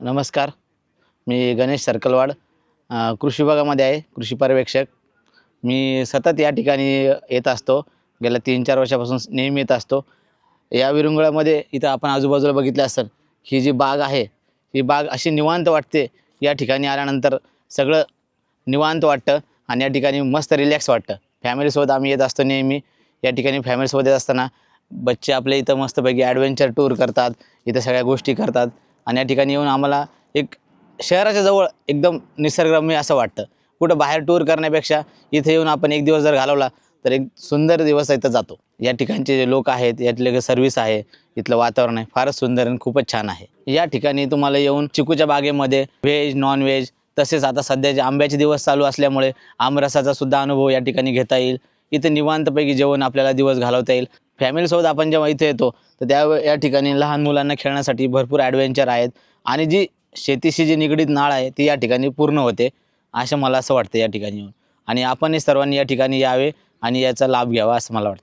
नमस्कार. मी गणेश सर्कलवाड कृषी विभागामध्ये आहे कृषी पर्यवेक्षक. मी सतत या ठिकाणी येत असतो. गेल्या तीन चार वर्षापासून नेहमी येत असतो. या विरंगुळामध्ये इथं आपण आजूबाजूला बघितलं असेल ही जी बाग आहे ही बाग अशी निवांत वाटते. या ठिकाणी आल्यानंतर सगळं निवांत वाटतं आणि या ठिकाणी मस्त रिलॅक्स वाटतं. फॅमिलीसोबत आम्ही येत असतो नेहमी. या ठिकाणी फॅमिलीसोबत येत असताना बच्चे आपले इथं मस्तपैकी ॲडव्हेंचर टूर करतात इथं सगळ्या गोष्टी करतात. आणि या ठिकाणी येऊन आम्हाला एक शहराच्या जवळ एकदम निसर्गरम्य असं वाटतं. कुठं बाहेर टूर करण्यापेक्षा इथे येऊन आपण एक दिवस जर घालवला तर एक सुंदर दिवस इथं जातो. या ठिकाणचे जे लोक आहेत यातले सर्व्हिस आहे इथलं वातावरण आहे फारच सुंदर आणि खूपच छान आहे. या ठिकाणी तुम्हाला येऊन चिकूच्या बागेमध्ये व्हेज नॉन व्हेज तसेच आता सध्याचे आंब्याचे दिवस चालू असल्यामुळे आमरसाचा सुद्धा अनुभव या ठिकाणी घेता येईल. इथे निवांतपैकी जेवण आपल्याला दिवस घालवता येईल. फॅमिलीसोबत आपण जेव्हा इथे येतो तर त्या या ठिकाणी लहान मुलांना खेळण्यासाठी भरपूर ॲडव्हेंचर आहेत. आणि जी शेतीशी जी निगडीत नाळ आहे ती या ठिकाणी पूर्ण होते. असं मला असं वाटतं या ठिकाणी येऊन आणि आपणही सर्वांनी या ठिकाणी यावे आणि याचा लाभ घ्यावा असं मला वाटतं.